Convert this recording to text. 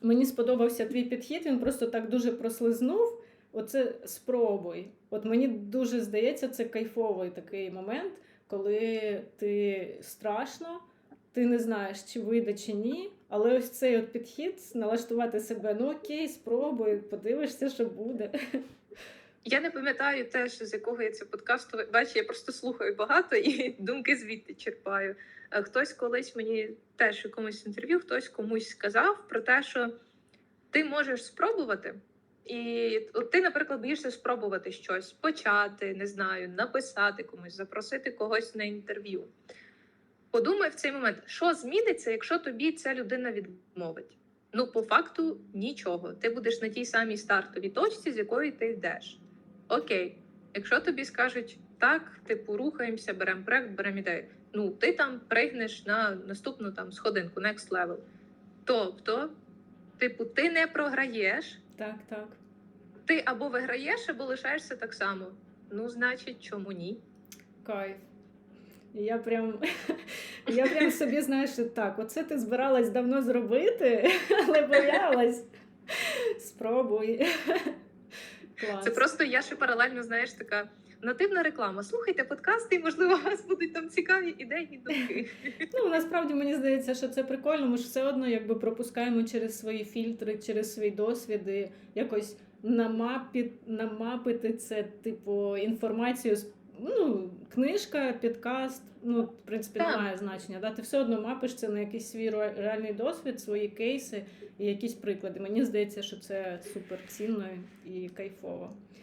мені сподобався твій підхід, він просто так дуже прослизнув. Оце спробуй. От мені дуже здається, це кайфовий такий момент, коли ти страшно, ти не знаєш, чи вийде, чи ні. Але ось цей от підхід налаштувати себе, ну окей, спробуй, подивишся, що буде. Я не пам'ятаю теж, з якого я це подкасту бачу, я просто слухаю багато і думки звідти черпаю. Е, Хтось колись мені теж в якомусь інтерв'ю, хтось комусь сказав про те, що ти можеш спробувати. І от ти, наприклад, боїшся спробувати щось, почати, не знаю, написати комусь, запросити когось на інтерв'ю. Подумай в цей момент, що зміниться, якщо тобі ця людина відмовить. Ну, по факту, нічого. Ти будеш на тій самій стартовій точці, з якої ти йдеш. Окей, якщо тобі скажуть так, типу, рухаємося, беремо проект, беремо ідею. Ну, ти там пригнеш на наступну там сходинку, next level. Тобто, типу, ти не програєш, Так, так. ти або виграєш, або лишаєшся так само. Ну, значить, чому ні? Кайф. Я прям, я прям собі, знаєш, так, оце ти збиралась давно зробити, але боялась. Спробуй. Клас. Це просто я ще паралельно, знаєш, така нативна реклама. Слухайте подкасти, і можливо, у вас будуть там цікаві ідеї думки. Ну, насправді мені здається, що це прикольно. Ми ж все одно якби пропускаємо через свої фільтри, через свої досвіди, якось намапі, намапити це, типу, інформацію. Ну, книжка, підкаст, ну, в принципі, не немає значення. Да? Ти все одно мапиш це на якийсь свій ре- реальний досвід, свої кейси і якісь приклади. Мені здається, що це супер цінно і кайфово.